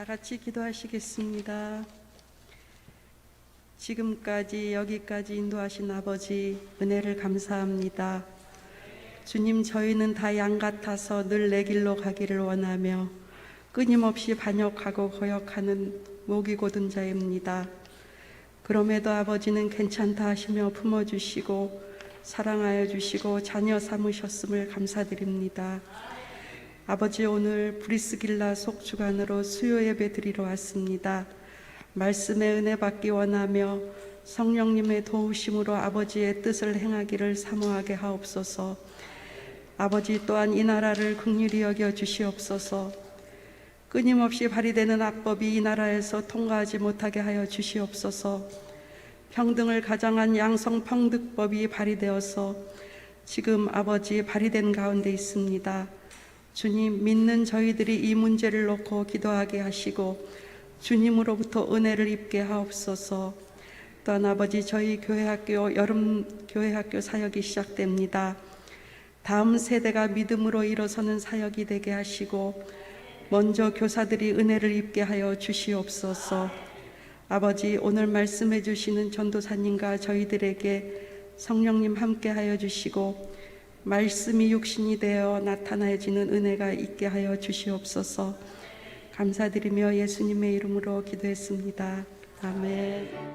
다 같이 기도하시겠습니다. 지금까지 여기까지 인도하신 아버지 은혜를 감사합니다. 주님 저희는 다 양 같아서 늘 내 길로 가기를 원하며 끊임없이 반역하고 거역하는 목이 고든 자입니다. 그럼에도 아버지는 괜찮다 하시며 품어주시고 사랑하여 주시고 자녀 삼으셨음을 감사드립니다. 아버지 오늘 브리스길라 속주간으로 수요 예배 드리러 왔습니다. 말씀의 은혜 받기 원하며 성령님의 도우심으로 아버지의 뜻을 행하기를 사모하게 하옵소서. 아버지 또한 이 나라를 긍휼히 여겨 주시옵소서. 끊임없이 발휘되는 악법이 이 나라에서 통과하지 못하게 하여 주시옵소서. 평등을 가장한 양성 평등법이 발휘되어서 지금 아버지 발휘된 가운데 있습니다. 주님 믿는 저희들이 이 문제를 놓고 기도하게 하시고 주님으로부터 은혜를 입게 하옵소서. 또한 아버지 저희 교회 학교 여름 교회 학교 사역이 시작됩니다. 다음 세대가 믿음으로 일어서는 사역이 되게 하시고 먼저 교사들이 은혜를 입게 하여 주시옵소서. 아버지 오늘 말씀해 주시는 전도사님과 저희들에게 성령님 함께 하여 주시고 말씀이 육신이 되어 나타나지는 은혜가 있게 하여 주시옵소서. 감사드리며 예수님의 이름으로 기도했습니다. 아멘.